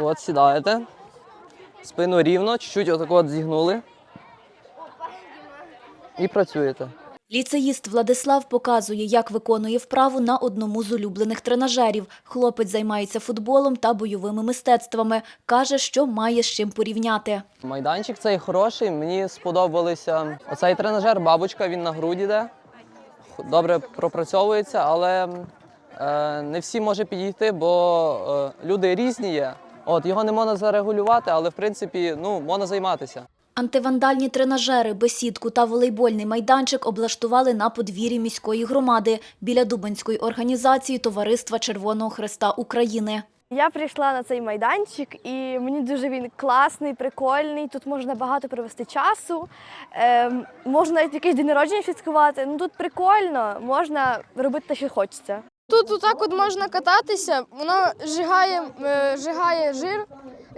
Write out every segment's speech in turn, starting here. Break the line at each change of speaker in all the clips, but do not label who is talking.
От сідаєте. Спину рівно, чуть-чуть отак от зігнули. І працюєте.
Ліцеїст Владислав показує, як виконує вправу на одному з улюблених тренажерів. Хлопець займається футболом та бойовими мистецтвами. Каже, що має з чим порівняти.
Майданчик цей хороший. Мені сподобалися оцей тренажер, бабочка, він на груді йде. Добре пропрацьовується, але е, не всі може підійти, бо е, люди різні є. От його не можна зарегулювати, але в принципі ну, можна займатися.
Антивандальні тренажери, бесідку та волейбольний майданчик облаштували на подвір'ї міської громади біля Дубинської організації Товариства Червоного Хреста України.
Я прийшла на цей майданчик, і мені дуже він класний, прикольний. Тут можна багато провести часу. Ем, можна навіть якийсь день народження фіскувати. Ну тут прикольно, можна робити те, що хочеться.
Тут отак от можна кататися, воно зжигає, е, зжигає жир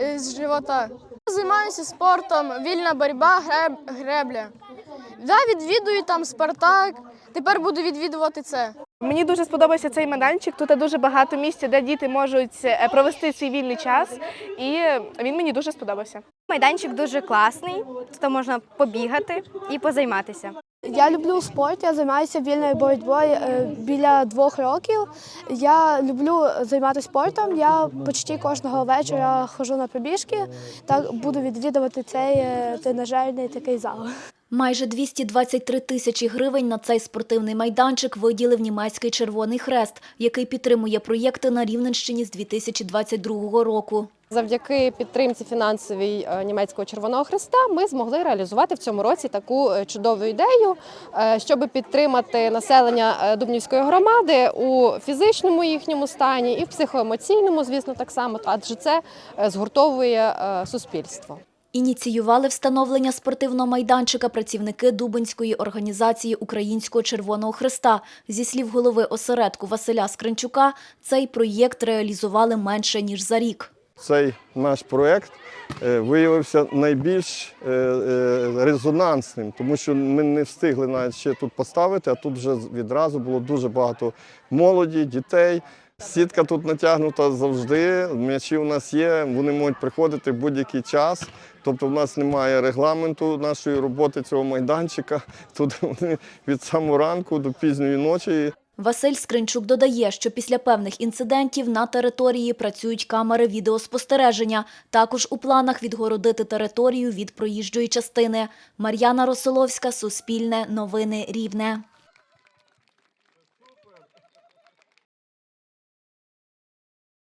е, з живота. Займаюся спортом, вільна боротьба, греб, гребля. Да, відвідую там Спартак. Тепер буду відвідувати це.
Мені дуже сподобався цей майданчик. Тут дуже багато місця, де діти можуть е, провести свій вільний час, і він мені дуже сподобався.
Майданчик дуже класний, тут можна побігати і позайматися.
Я люблю спорт, я займаюся вільною боротьбою е, біля двох років. Я люблю займатися спортом. Я почти кожного вечора ходжу на пробіжки та буду відвідувати цей е, тренажерний такий зал.
Майже 223 тисячі гривень на цей спортивний майданчик виділив німецький Червоний Хрест, який підтримує проєкти на Рівненщині з 2022 року.
Завдяки підтримці фінансовій е, німецького Червоного Христа ми змогли реалізувати в цьому році таку е, чудову ідею, щоб підтримати населення е, Дубнівської громади у фізичному їхньому стані і в психоемоційному, звісно, так само, адже це е, згуртовує е, суспільство.
Ініціювали встановлення спортивного майданчика працівники Дубинської організації Українського Червоного Хреста. Зі слів голови осередку Василя Скринчука, цей проєкт реалізували менше ніж за рік.
Цей наш проєкт е, виявився найбільш е, е, резонансним, тому що ми не встигли навіть ще тут поставити, а тут вже відразу було дуже багато молоді, дітей. Сітка тут натягнута завжди. М'ячі у нас є, вони можуть приходити в будь-який час. Тобто в нас немає регламенту нашої роботи цього майданчика. Тут вони від самого ранку до пізньої ночі.
Василь Скринчук додає, що після певних інцидентів на території працюють камери відеоспостереження. Також у планах відгородити територію від проїжджої частини. Мар'яна Росоловська, Суспільне, Новини Рівне.